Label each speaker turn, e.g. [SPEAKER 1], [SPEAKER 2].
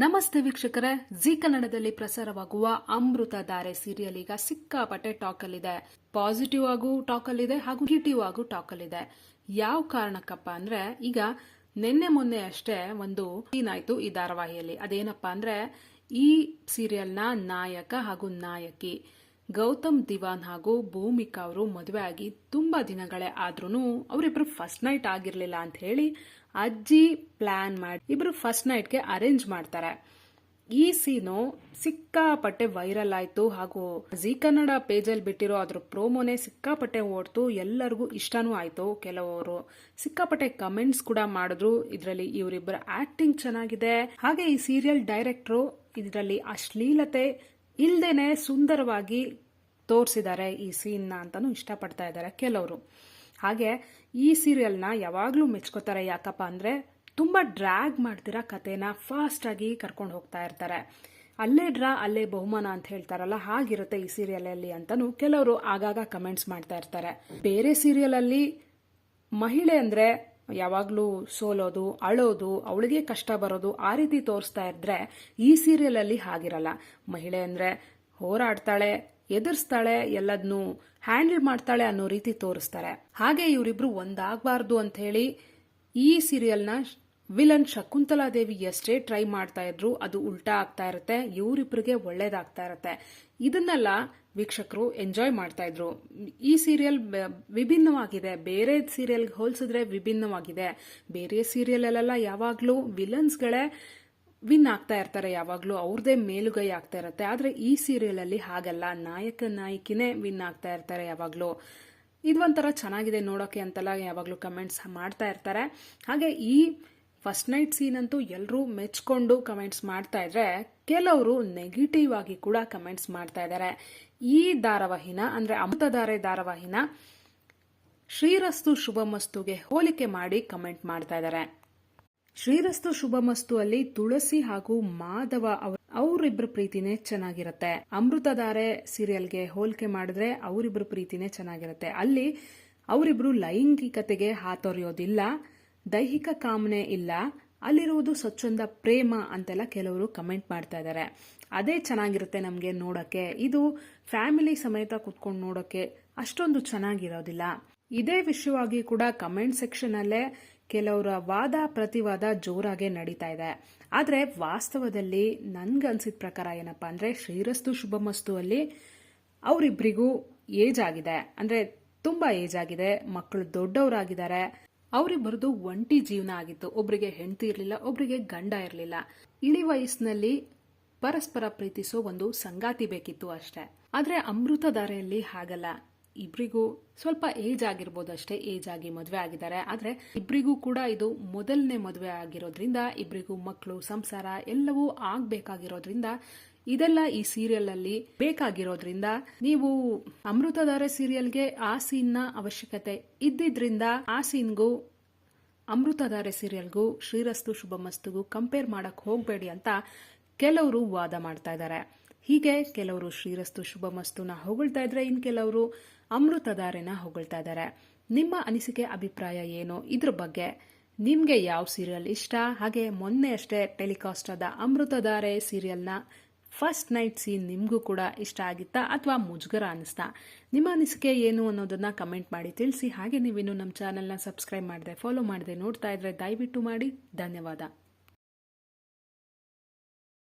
[SPEAKER 1] ನಮಸ್ತೆ ವೀಕ್ಷಕರೇ. ಜಿ ಕನ್ನಡದಲ್ಲಿ ಪ್ರಸಾರವಾಗುವ ಅಮೃತ ಧಾರೆ ಸೀರಿಯಲ್ ಈಗ ಸಿಕ್ಕಾಪಟ್ಟೆ ಟಾಕ್ ಅಲ್ಲಿದೆ ಪಾಸಿಟಿವ್ ಆಗೂ ಟಾಕ್ ಅಲ್ಲಿದೆ ಹಾಗೂ ನೆಗೆಟಿವ್ ಆಗೂ ಟಾಕ್ ಅಲ್ಲಿದೆ ಯಾವ ಕಾರಣಕ್ಕಪ್ಪ ಅಂದ್ರೆ ಈಗ ನಿನ್ನೆ ಮೊನ್ನೆ ಅಷ್ಟೇ ಒಂದು ಸೀನ್ ಆಯ್ತು ಈ ಧಾರಾವಾಹಿಯಲ್ಲಿ. ಅದೇನಪ್ಪ ಅಂದ್ರೆ ಈ ಸೀರಿಯಲ್ನ ನಾಯಕ ಹಾಗೂ ನಾಯಕಿ ಗೌತಮ್ ದಿವಾನ್ ಹಾಗೂ ಭೂಮಿಕಾ ಅವರು ಮದುವೆ ಆಗಿ ತುಂಬಾ ದಿನಗಳೇ ಆದ್ರೂ ಅವರಿಬ್ರು ಫಸ್ಟ್ ನೈಟ್ ಆಗಿರ್ಲಿಲ್ಲ ಅಂತ ಹೇಳಿ ಅಜ್ಜಿ ಪ್ಲಾನ್ ಮಾಡಿ ಇಬ್ರು ಫಸ್ಟ್ ನೈಟ್ಗೆ ಅರೇಂಜ್ ಮಾಡ್ತಾರೆ. ಈ ಸೀನು ಸಿಕ್ಕಾಪಟ್ಟೆ ವೈರಲ್ ಆಯ್ತು ಹಾಗೂ ಜಿ ಕನ್ನಡ ಪೇಜಲ್ಲಿ ಬಿಟ್ಟಿರೋ ಅದ್ರ ಪ್ರೋಮೋನೇ ಸಿಕ್ಕಾಪಟ್ಟೆ ಓಡ್ತು, ಎಲ್ಲರಿಗೂ ಇಷ್ಟನೂ ಆಯ್ತು. ಕೆಲವರು ಸಿಕ್ಕಾಪಟ್ಟೆ ಕಮೆಂಟ್ಸ್ ಕೂಡ ಮಾಡಿದ್ರು, ಇದರಲ್ಲಿ ಇವರಿಬ್ಬರ ಆಕ್ಟಿಂಗ್ ಚೆನ್ನಾಗಿದೆ. ಹಾಗೆ ಈ ಸೀರಿಯಲ್ ಡೈರೆಕ್ಟ್ರು ಇದರಲ್ಲಿ ಅಶ್ಲೀಲತೆ ಇಲ್ದೇನೆ ಸುಂದರವಾಗಿ ತೋರಿಸಿದ್ದಾರೆ ಈ ಸೀನ್ನ ಅಂತಾನು ಇಷ್ಟಪಡ್ತಾ ಇದ್ದಾರೆ ಕೆಲವರು. ಹಾಗೆ ಈ ಸೀರಿಯಲ್ನ ಯಾವಾಗಲೂ ಮೆಚ್ಕೋತಾರೆ ಯಾಕಪ್ಪ ಅಂದರೆ ತುಂಬ ಡ್ರ್ಯಾಗ್ ಮಾಡ್ತಿರೋ ಕಥೆನ ಫಾಸ್ಟಾಗಿ ಕರ್ಕೊಂಡು ಹೋಗ್ತಾ ಇರ್ತಾರೆ. ಅಲ್ಲೇ ಡ್ರಾ, ಅಲ್ಲೇ ಬಹುಮಾನ ಅಂತ ಹೇಳ್ತಾರಲ್ಲ, ಹಾಗಿರುತ್ತೆ ಈ ಸೀರಿಯಲಲ್ಲಿ ಅಂತಲೂ ಕೆಲವರು ಆಗಾಗ ಕಮೆಂಟ್ಸ್ ಮಾಡ್ತಾ ಇರ್ತಾರೆ. ಬೇರೆ ಸೀರಿಯಲಲ್ಲಿ ಮಹಿಳೆ ಅಂದ್ರೆ ಯಾವಾಗಲೂ ಸೋಲೋದು, ಅಳೋದು, ಅವಳಿಗೆ ಕಷ್ಟ ಬರೋದು ಆ ರೀತಿ ತೋರಿಸ್ತಾ ಇದ್ರೆ ಈ ಸೀರಿಯಲ್ ಅಲ್ಲಿ ಹಾಗಿರಲ್ಲ. ಮಹಿಳೆ ಅಂದ್ರೆ ಹೋರಾಡ್ತಾಳೆ ಎದುರಿಸ್ತಾಳೆ ಎಲ್ಲದನ್ನೂ ಹ್ಯಾಂಡಲ್ ಮಾಡ್ತಾಳೆ ಅನ್ನೋ ರೀತಿ ತೋರಿಸ್ತಾರೆ. ಹಾಗೆ ಇವರಿಬ್ರು ಒಂದಾಗಬಾರ್ದು ಅಂತ ಹೇಳಿ ಈ ಸೀರಿಯಲ್ನ ವಿಲನ್ ಶಕುಂತಲಾ ದೇವಿ ಎಷ್ಟೇ ಟ್ರೈ ಮಾಡ್ತಾ ಇದ್ರು ಅದು ಉಲ್ಟಾ ಆಗ್ತಾ ಇರುತ್ತೆ, ಇವರಿಬ್ರಿಗೆ ಒಳ್ಳೇದಾಗ್ತಾ ಇರುತ್ತೆ. ಇದನ್ನೆಲ್ಲ ವೀಕ್ಷಕರು ಎಂಜಾಯ್ ಮಾಡ್ತಾ ಇದ್ರು. ಈ ಸೀರಿಯಲ್ ವಿಭಿನ್ನವಾಗಿದೆ. ಬೇರೆ ಸೀರಿಯಲ್ಗೆ ಹೋಲಿಸಿದ್ರೆ ವಿಭಿನ್ನವಾಗಿದೆ. ಬೇರೆ ಸೀರಿಯಲ್ ಯಾವಾಗಲೂ ವಿಲನ್ಸ್ಗಳೇ ವಿನ್ ಆಗ್ತಾ ಇರ್ತಾರೆ ಯಾವಾಗಲೂ, ಅವ್ರದೇ ಮೇಲುಗೈ ಆಗ್ತಾ ಇರುತ್ತೆ. ಆದರೆ ಈ ಸೀರಿಯಲ್ ಅಲ್ಲಿ ಹಾಗಲ್ಲ. ನಾಯಕ, ನಾಯಕಿನೇ ವಿನ್ ಆಗ್ತಾ ಇರ್ತಾರೆ ಯಾವಾಗಲೂ. ಇದೊಂಥರ ಚೆನ್ನಾಗಿದೆ ನೋಡೋಕೆ ಅಂತೆಲ್ಲ ಯಾವಾಗಲೂ ಕಮೆಂಟ್ಸ್ ಮಾಡ್ತಾ ಇರ್ತಾರೆ. ಹಾಗೆ ಈ ಫಸ್ಟ್ ನೈಟ್ ಸೀನ್ ಅಂತೂ ಎಲ್ಲರೂ ಮೆಚ್ಕೊಂಡು ಕಮೆಂಟ್ಸ್ ಮಾಡ್ತಾ ಇದ್ರೆ, ಕೆಲವರು ನೆಗೆಟಿವ್ ಆಗಿ ಕೂಡ ಕಮೆಂಟ್ಸ್ ಮಾಡ್ತಾ ಇದ್ದಾರೆ ಈ ಧಾರಾವಾಹಿನ, ಅಂದ್ರೆ ಅಮೃತಧಾರೆ ಧಾರಾವಾಹಿನ ಶ್ರೀರಸ್ತು ಶುಭಮಸ್ತುಗೆ ಹೋಲಿಕೆ ಮಾಡಿ ಕಮೆಂಟ್ ಮಾಡ್ತಾ ಇದ್ದಾರೆ ಶ್ರೀರಸ್ತು ಶುಭಮಸ್ತು ಅಲ್ಲಿ ತುಳಸಿ ಹಾಗೂ ಮಾಧವ ಅವರಿಬ್ಬರ ಪ್ರೀತಿನೇ ಚೆನ್ನಾಗಿರುತ್ತೆ. ಅಮೃತಧಾರೆ ಸೀರಿಯಲ್ಗೆ ಹೋಲಿಕೆ ಮಾಡಿದ್ರೆ ಅವರಿಬ್ಬರ ಪ್ರೀತಿನೇ ಚೆನ್ನಾಗಿರುತ್ತೆ. ಅಲ್ಲಿ ಅವರಿಬ್ರು ಲೈಂಗಿಕತೆಗೆ ಹಾತೊರೆಯೋದಿಲ್ಲ, ದೈಹಿಕ ಕಾಮನೆ ಇಲ್ಲ, ಅಲ್ಲಿರುವುದು ಸ್ವಚ್ಛಂದ ಪ್ರೇಮ ಅಂತೆಲ್ಲ ಕೆಲವರು ಕಮೆಂಟ್ ಮಾಡ್ತಾ ಇದ್ದಾರೆ. ಅದೇ ಚೆನ್ನಾಗಿರುತ್ತೆ ನಮಗೆ ನೋಡಕ್ಕೆ. ಇದು ಫ್ಯಾಮಿಲಿ ಸಮೇತ ಕುತ್ಕೊಂಡು ನೋಡೋಕ್ಕೆ ಅಷ್ಟೊಂದು ಚೆನ್ನಾಗಿರೋದಿಲ್ಲ. ಇದೇ ವಿಷಯವಾಗಿ ಕೂಡ ಕಮೆಂಟ್ ಸೆಕ್ಷನ್ ಅಲ್ಲೇ ಕೆಲವರ ವಾದ ಪ್ರತಿವಾದ ಜೋರಾಗೆ ನಡೀತಾ ಇದೆ. ಆದರೆ ವಾಸ್ತವದಲ್ಲಿ ನನ್ಗನ್ಸಿದ ಪ್ರಕಾರ ಏನಪ್ಪಾ ಅಂದ್ರೆ ಶ್ರೀರಸ್ತು ಶುಭಮಸ್ತು ಅಲ್ಲಿ ಅವರಿಬ್ಬರಿಗೂ ಏಜ್ ಆಗಿದೆ. ಅಂದ್ರೆ ತುಂಬಾ ಏಜ್ ಆಗಿದೆ. ಮಕ್ಕಳು ದೊಡ್ಡವರಾಗಿದ್ದಾರೆ. ಅವರಿಬ್ಬರದು ಒಂಟಿ ಜೀವನ ಆಗಿತ್ತು. ಒಬ್ಬರಿಗೆ ಹೆಂಡತಿ ಇರಲಿಲ್ಲ ಒಬ್ಬರಿಗೆ ಗಂಡ ಇರಲಿಲ್ಲ. ಇಳಿ ವಯಸ್ಸಿನಲ್ಲಿ ಪರಸ್ಪರ ಪ್ರೀತಿಸೋ ಒಂದು ಸಂಗಾತಿ ಬೇಕಿತ್ತು ಅಷ್ಟೇ. ಆದರೆ ಅಮೃತಧಾರೆಯಲ್ಲಿ ಹಾಗಲ್ಲ. ಇಬ್ರಿಗೂ ಸ್ವಲ್ಪ ಏಜ್ ಆಗಿರ್ಬೋದು ಅಷ್ಟೇ, ಏಜ್ ಆಗಿ ಮದುವೆ ಆಗಿದ್ದಾರೆ. ಆದ್ರೆ ಇಬ್ಬರಿಗೂ ಕೂಡ ಇದು ಮೊದಲನೇ ಮದುವೆ ಆಗಿರೋದ್ರಿಂದ ಇಬ್ಬರಿಗೂ ಮಕ್ಕಳು ಸಂಸಾರ ಎಲ್ಲವೂ ಆಗ್ಬೇಕಾಗಿರೋದ್ರಿಂದ, ಇದೆಲ್ಲ ಈ ಸೀರಿಯಲ್ ಅಲ್ಲಿ ಬೇಕಾಗಿರೋದ್ರಿಂದ ನೀವು ಅಮೃತಧಾರೆ ಸೀರಿಯಲ್ಗೆ ಆ ಸೀನ್ನ ಅವಶ್ಯಕತೆ ಇದ್ದಿದ್ರಿಂದ ಆ ಸೀನ್ಗೂ, ಅಮೃತಧಾರೆ ಸೀರಿಯಲ್ಗೂ, ಶ್ರೀರಸ್ತು ಶುಭಮಸ್ತುಗೂ ಕಂಪೇರ್ ಮಾಡಕ್ ಹೋಗಬೇಡಿ ಅಂತ ಕೆಲವರು ವಾದ ಮಾಡ್ತಾ ಇದ್ದಾರೆ. ಹೀಗೆ ಕೆಲವರು ಶ್ರೀರಸ್ತು ಶುಭಮಸ್ತುನ ಹೊಗಳ್ತಾ ಇದ್ರೆ ಇನ್ ಕೆಲವರು ಅಮೃತಧಾರೆನ ಹೊಗಳ್ತಾ ಇದ್ದಾರೆ ನಿಮ್ಮ ಅನಿಸಿಕೆ, ಅಭಿಪ್ರಾಯ ಏನು? ಇದ್ರ ಬಗ್ಗೆ ನಿಮ್ಗೆ ಯಾವ ಸೀರಿಯಲ್ ಇಷ್ಟ? ಹಾಗೆ ಮೊನ್ನೆ ಅಷ್ಟೇ ಟೆಲಿಕಾಸ್ಟ್ ಆದ ಅಮೃತಧಾರೆ ಸೀರಿಯಲ್ನ ಫಸ್ಟ್ ನೈಟ್ ಸೀನ್ ನಿಮಗೂ ಕೂಡ ಇಷ್ಟ ಆಗಿತ್ತಾ ಅಥವಾ ಮುಜುಗರ ಅನಿಸ್ತಾ? ನಿಮ್ಮ ಅನಿಸಿಕೆ ಏನು ಅನ್ನೋದನ್ನ ಕಮೆಂಟ್ ಮಾಡಿ ತಿಳಿಸಿ. ಹಾಗೆ ನೀವಿನ್ನು ನಮ್ಮ ಚಾನೆಲ್ನ ಸಬ್ಸ್ಕ್ರೈಬ್ ಮಾಡಿದೆ ಫಾಲೋ ಮಾಡಿದೆ ನೋಡ್ತಾ ಇದ್ರೆ ದಯವಿಟ್ಟು ಮಾಡಿ. ಧನ್ಯವಾದ.